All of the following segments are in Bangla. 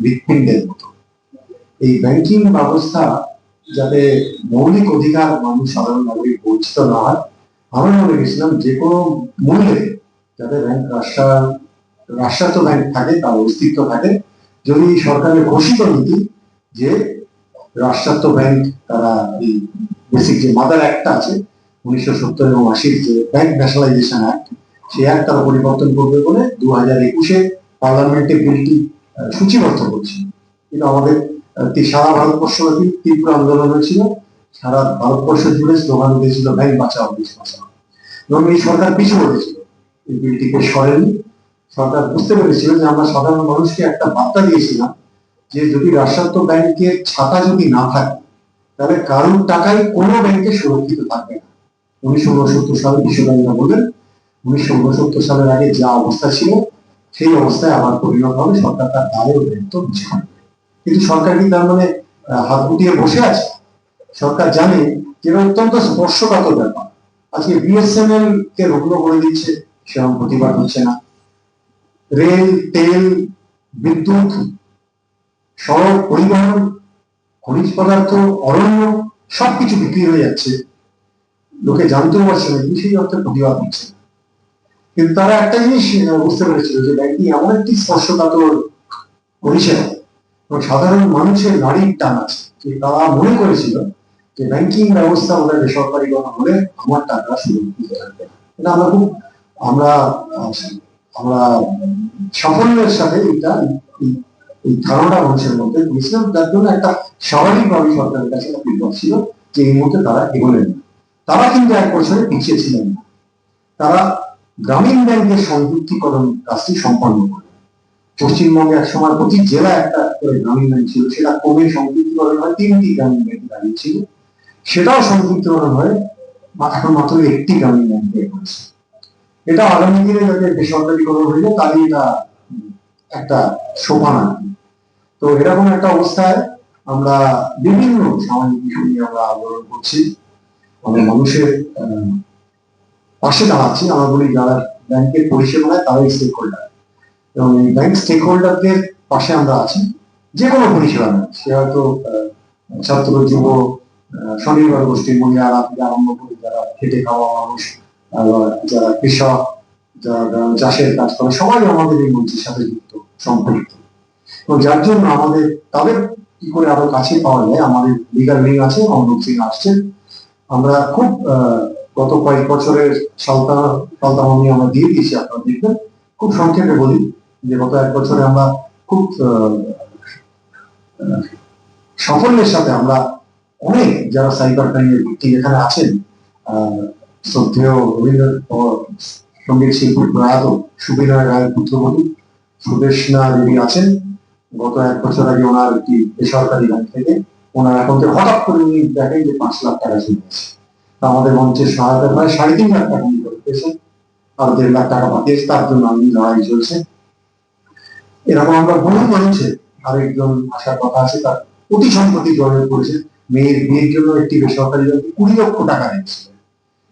হৃৎপিণ্ডের মতো। এই ব্যাংকিং ব্যবস্থা যাতে মৌলিক অধিকার মানুষ সাধারণ নাগরিক বঞ্চিত না হয় আমরা মনে গেছিলাম যে কোনো মূল্যে যাতে ব্যাংক রাষ্ট্র রাষ্ট্রায়ত্ত ব্যাংক থাকে তার অস্তিত্ব থাকে, যদি সরকারের ঘোষিত নীতি যে রাষ্ট্রায়ত্ত ব্যাংক তারা এই বেসিক যে মাদার অ্যাক্টটা আছে, উনিশশো সত্তর এবং আশির যে ব্যাংক ন্যাশনালাইজেশন অ্যাক্ট সেই অ্যাক্ট তারা পরিবর্তন করবে বলে দু হাজার একুশে পার্লামেন্টে বিলটি সূচিবদ্ধ করছে। কিন্তু আমাদের সারা ভারতবর্ষব্যাপী তীব্র আন্দোলন হয়েছিল সারা ভারতবর্ষ জুড়ে স্লোগান দিয়েছিল ব্যাংক বাঁচাও দেশ বাঁচাও। এবং এই সরকার পিছু হটেছিল। এই বিলটিকে সরেনি। সরকার বুঝতে পেরেছিল যে আমরা সাধারণ মানুষকে একটা বার্তা দিয়েছিলাম যে যদি রাষ্ট্রায়ত্ত ব্যাংকের ছাতা যদি না থাকে, তাহলে কারোর টাকাই কোনো ব্যাংকে সুরক্ষিত থাকবে না। উনিশশো উনসত্তর সালে বিশ্বব্যাংক বলেন উনিশশো উনসত্তর সালের আগে যা অবস্থা ছিল সেই অবস্থায় আবার পরিণত হবে, সরকার তার দায় ও দায়িত্ব বুঝে কিন্তু সরকার কি তার মানে হাত গুটিয়ে বসে আছে? সরকার জানে যে অত্যন্ত স্পর্শকাতর ব্যাপার। আজকে বিএসএনএল কে রুগ্ন করে দিচ্ছে, সেরকম প্রতিবাদ হচ্ছে না। রেল, তেল, বিদ্যুৎ, সড়ক পরিবহন, খনিজ পদার্থ, অরণ্য, সবকিছু বিক্রি হয়ে যাচ্ছে। লোকে জানতেও পারছে না সেই অর্থে প্রতিবাদ হচ্ছে। কিন্তু তারা একটা জিনিস বুঝতে পেরেছিল যে ব্যাংকিং এমন একটি স্পর্শকাতর পরিষেবা এবং সাধারণ মানুষের নারীর টান আছে। তারা মনে করেছিল যে ব্যাংকিং ব্যবস্থা ওদের বেসরকারিকরণ হলে আমার টাকা সুরক্ষিত থাকবে এটা আমরা খুব, আমরা আমরা সাফল্যের সাথে এটা, এই- ধারণা মানুষের মধ্যে দিয়েছিলাম যার জন্য একটা স্বাভাবিকভাবে সরকারের কাছে একটা ছিল যে এই মুহূর্তে তারা এগোলেন তারা কিন্তু এক বছরে পিছিয়ে ছিলেন তারা গ্রামীণ ব্যাংকের সংযুক্তিকরণ কাজটি সম্পন্ন করে। পশ্চিমবঙ্গে এক সময় প্রতি জেলা একটা করে গ্রামীণ ব্যাংক ছিল, সেটা কমে সংযুক্তিকরণ হয় তিনটি গ্রামীণ ব্যাংক দাঁড়িয়ে ছিল। সেটাও সংযুক্তিকরণ হয়ে মা- এখন মাত্র একটি গ্রামীণ ব্যাংক হয়ে পড়েছে। এটা আগামী দিনে যাতে বেসরকারিকরণ হইলে তারই এটা একটা সোপান আর তো এরকম একটা অবস্থায় আমরা বিভিন্ন সামাজিক বিষয় নিয়ে আমরা আন্দোলন করছি। আমাদের মানুষের পাশে দাঁড়াচ্ছি বলি যারা ব্যাংকের পরিষেবা তারাই স্টেক হোল্ডার এবং এই ব্যাংক স্টেক হোল্ডারদের পাশে আমরা আছি যে কোনো পরিষেবা নেয় সে হয়তো ছাত্র যুব স্বনির্ভর গোষ্ঠীর মহিলারা আরম্ভ করে যারা খেটে খাওয়া মানুষ যারা কৃষক যারা চাষের কাজ করে সবাই আমাদের এই মঞ্চের সাথে যুক্ত সম্পৃক্ত এবং যার জন্য আমাদের তাদের কি করে আরও কাছে পাওয়া যায় আমাদের লিগাল উইং আছে অমৃত সিং আসছে আমরা খুব আহ, গত কয়েক বছরের সালতা সালতামানি আমরা দিয়ে দিয়েছি, আপনারা দেখবেন। খুব সংক্ষেপে বলি যে গত এক বছরে আমরা খুব সাফল্যের সাথে আমরা অনেক যারা সাইবার ক্রাইমের ভিত্তি এখানে আছেন শ্রদ্ধেয় রবীন্দ্র, সংগীত শিল্পী প্রয়াত সুবিনয় রায়ের পুত্রবধূ সুদেশনা দেবী আছেন, গত এক বছর আগে ওনার একটি বেসরকারি ব্যাংক থেকে ওনার অ্যাকাউন্টে হঠাৎ করে উনি দেখেন যে পাঁচ লাখ টাকা চলে গেছে। আমাদের মঞ্চের সহায়তা প্রায় সাড়ে তিন লাখ টাকা করে। আর দেড় লাখ টাকা পাঠিয়েছে তার জন্য আমি লড়াই চলছে। এরকম আমরা বহু মানুষের আরেকজন আসার কথা আছে তার অতি সম্প্রতি জড়িয়ে পড়েছে মেয়ের বিয়ের জন্য একটি বেসরকারি ব্যাংকে কুড়ি লক্ষ টাকা দিয়েছিল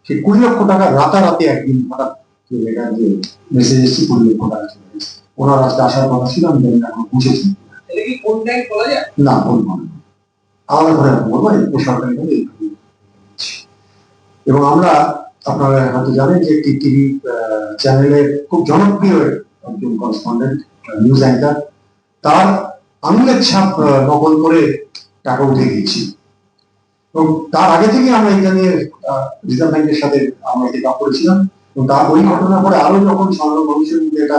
সেই কুড়ি লক্ষ টাকা রাতারাতি একদিন হঠাৎ চলে গেল যে মেসেজ এসেছে কুড়ি লক্ষ টাকা চলে গেছে। ওনার আজকে আসার কথা ছিল আমি জানি এখন বুঝেছি। না বলব আলাদা করে বলব এই বেসরকারি ব্যাংকে। এবং আমরা আপনারা হয়তো জানেন যে একটি টিভি চ্যানেলের খুব জনপ্রিয় একজন করসপন্ডেন্ট নিউজ অ্যাঙ্কার তার আঙুলের ছাপ নকল করে টাকা উঠে গিয়েছি এবং তার আগে থেকে আমরা এটা নিয়ে রিজার্ভ ব্যাংকের সাথে আমরা এটি এটা করেছিলাম। এবং তার ওই ঘটনার পরে আরও যখন সাধারণ মানুষের মধ্যে এটা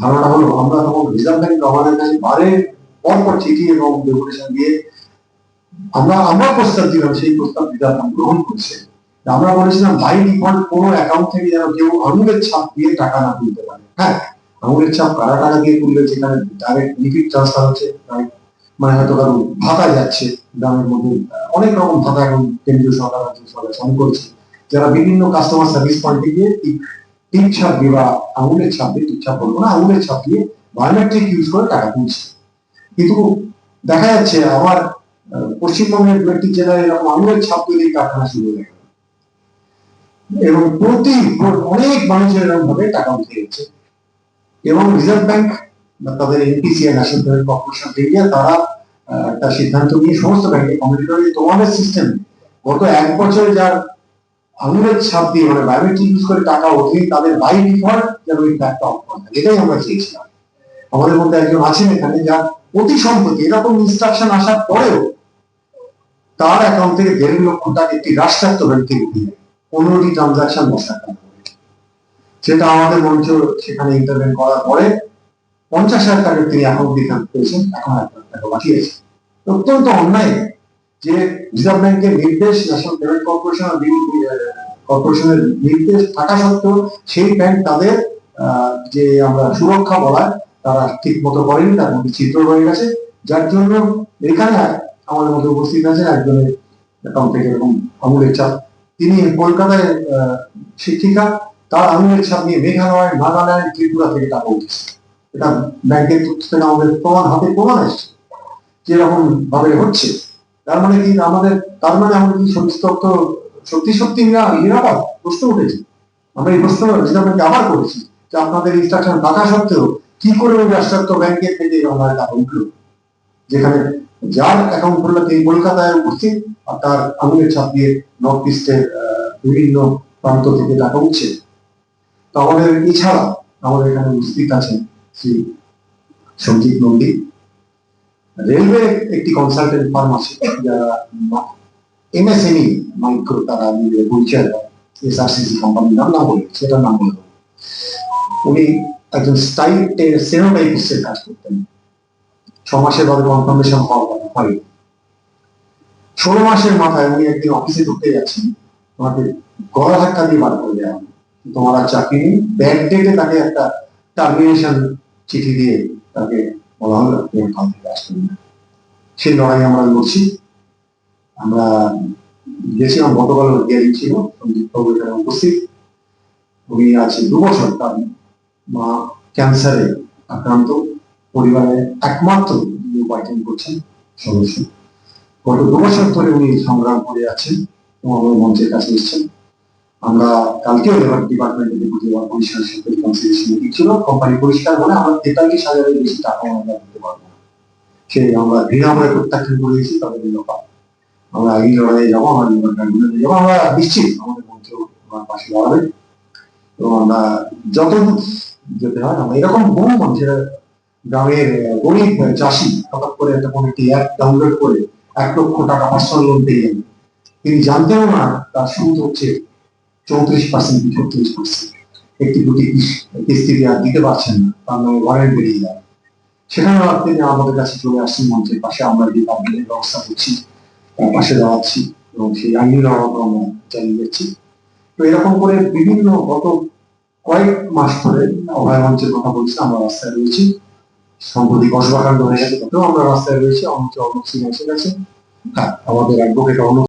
ধারণা হলো, আমরা তখন রিজার্ভ ব্যাংক গভর্নরের কাছে বারে পর পর চিঠি এবং ডেপুটেশন দিয়ে আমরা আমরা প্রস্তাব দিলাম, সেই প্রস্তাব রিজার্ভ ব্যাংক গ্রহণ করছে। আমরা বলেছিলাম বাই ডিফল্ট কোনো অ্যাকাউন্ট থেকে যেন কেউ আঙুলের ছাপ দিয়ে টাকা না তুলতে পারে। হ্যাঁ আঙুলের ছাপ কারা টাকা দিয়ে তুললে যেখানে ডাইরেক্ট লিকুইড ট্রান্সফার হচ্ছে মানে হয়তো কারও ভাতা যাচ্ছে, গ্রামের মধ্যে অনেক রকম ভাতা এখন কেন্দ্রীয় সরকার রাজ্য সরকার চালু করেছে। যারা বিভিন্ন কাস্টমার সার্ভিস পয়েন্টে গিয়ে টিপ ছাপ দিয়ে বা আঙুলের ছাপ দিয়ে টিপ ছাপ বলব না, আঙুলের ছাপ দিয়ে বায়োমেট্রিক ইউজ করে টাকা তুলছে। কিন্তু দেখা যাচ্ছে আবার পশ্চিমবঙ্গের একটি জেলায় এরকম আঙুলের ছাপ তৈরির কারখানা শুরু হয়ে এবং প্রতি অনেক মানুষের এরকম ভাবে টাকা উঠে গেছে। এবং রিজার্ভ ব্যাংক তাদের ন্যাশনাল কর্পোরেশন অফ ইন্ডিয়া তারা একটা সিদ্ধান্ত নিয়ে সমস্ত ব্যাংকে কমিটি করে তোমাদের সিস্টেম গত এক বছরে যার আঙুলের ছাপ দিয়ে মানে বায়োমেট্রিক ইউজ করে টাকা ওঠে, তাদের বাই ডিফল্ট যেন ওই ব্যাগটা অফ করা। এটাই আমরা চেয়েছিলাম। আমাদের মধ্যে একজন আছেন এখানে, যার অতি সম্প্রতি এরকম ইনস্ট্রাকশন আসার পরেও তার অ্যাকাউন্ট থেকে দেড় লক্ষ টাকা একটি রাষ্ট্রায়ত্ত ব্যাংক থেকে উঠিয়ে পনেরোটি ট্রানজাকশন করে। সেটা আমাদের মঞ্চ সেখানে ইন্টারভেন করার পরে পঞ্চাশ হাজার টাকা তিনি অ্যাকাউন্ট দিতে পেরেছেন এখন লাখ টাকা বাকি আছে অত্যন্ত অন্যায় যে রিজার্ভ ব্যাংকের নির্দেশ, ন্যাশনাল পেমেন্ট কর্পোরেশন কর্পোরেশনের নির্দেশ থাকা সত্ত্বেও সেই ব্যাংক তাদের যে আমরা সুরক্ষা বলা তারা ঠিক মতো করেনি, তার মধ্যে চিত্র রয়ে গেছে যার জন্য এখানে আমাদের মধ্যে উপস্থিত আছে একজনের অ্যাকাউন্ট থেকে এরকম আমুলের চাপ তিনি কলকাতায় শিক্ষিকা, তার আমুলের ছাপ নিয়ে মেঘালয়, নাগাল্যান্ড, ত্রিপুরা থেকে টাকা উঠেছে। এটা ব্যাংকের তথ্য আমাদের প্রমাণ হাতে প্রমাণ আসছে যেরকম ভাবে হচ্ছে। তার মানে কি, আমাদের, তার মানে আমাদের কি সত্যি তথ্য, সত্যি সত্যি নিরাপদ? প্রশ্ন উঠেছে। আমরা এই প্রশ্ন রিজার্ভ ব্যাংকে আবার করেছি যে আপনাদের ইনস্ট্রাকশন থাকা সত্ত্বেও কি করে ওই রাষ্ট্রায়ত্ত ব্যাংকের থেকে আমার টাকা উঠল? যেখানে যার অ্যাকাউন্ট খুললো তিনি কলকাতায় উপস্থিত আর তার আঙুলের ছাপ দিয়ে নর্থ ইস্টের বিভিন্ন প্রান্ত থেকে টাকা উঠছে। তো আমাদের এছাড়া আমাদের এখানে উপস্থিত আছেন শ্রী সঞ্জীব নন্দী, রেলওয়ে একটি কনসালটেন্ট ফার্ম আছে যারা এমএসএমই মাইক্রো, তারা দেয়। এসআরসিসি কোম্পানির নাম না বলে, সেটার নাম বলব উনি একজন স্টাইল সেনোটাইপিস্টের কাজ করতেন। ছ মাসের পরে কনফার্মেশন হয়। ষোলো মাসের মাথায় উনি একদিন অফিসে ঢুকতে যাচ্ছেন তোমাকে গলা ধাক্কা দিয়ে বার করে দেওয়া। তোমার আর চাকরি নেই। ব্যাক ডেটে তাকে একটা টার্মিনেশন চিঠি দিয়ে তাকে বলা হলো থেকে আসবেন না। সেই লড়াই আমরা লড়ছি। আমরা গেছিলাম, গতকাল গিয়ারিং ছিল উপস্থিত। উনি আছে দু বছর তার মা ক্যান্সারে আক্রান্ত। পরিবারের একমাত্র উপার্জন করছেন, সদস্য। গত দু বছর ধরে উনি সংগ্রাম করে আছেন এবং মঞ্চের কাছে এসেছেন। আমরা কালকেও লেবার ডিপার্টমেন্টে ডেপুটি ওয়ার্ক কমিশনের কনসিডারেশন মিটিং ছিল কোম্পানি পরিষ্কার বলে আমরা তেতাল্লিশ হাজারের বেশি টাকা আমরা দিতে পারব না। সে আমরা ঘৃণাময় প্রত্যাখ্যান করে দিয়েছি, তাদের ব্যাপার। আমরা আইন লড়াইয়ে যাব, আমরা ট্রাইব্যুনালে যাব, আমরা নিশ্চিত আমাদের মঞ্চ আমার পাশে দাঁড়াবে। এবং আমরা যত যেতে হয়, আমরা এরকম বহু মানুষের গ্রামের গরিব চাষি হঠাৎ করে একটা একটি অ্যাপ ডাউনলোড করে এক লক্ষ টাকা পার্সোনাল লোন পেয়ে তিনি জানতেও না তার সুদ হচ্ছে চৌত্রিশ পার্সেন্ট ছত্রিশ পার্সেন্ট একটি দুটি কিস- কিস্তি দেওয়া দিতে পারছেন না, তার নামে ওয়ারেন্ট বেরিয়ে যায়। সেখানে তিনি আমাদের কাছে চলে আসছেন মঞ্চের পাশে। আমরা যে পাবলিকের ব্যবস্থা করছি, তার পাশে দাঁড়াচ্ছি এবং সেই আইনি লড়াইও আমরা চালিয়ে যাচ্ছি তো এরকম করে বিভিন্ন গত কয়েক মাস ধরে অভয় মঞ্চের কথা বলছি, আমরা রাস্তায় রয়েছি। সম্প্রতি কসবাকাণ্ড হয়ে গেছে তো আমরা রাস্তায় রয়েছে অনেক অনেক সিনিয়র হ্যাঁ আমাদের অ্যাডভোকেট অনেক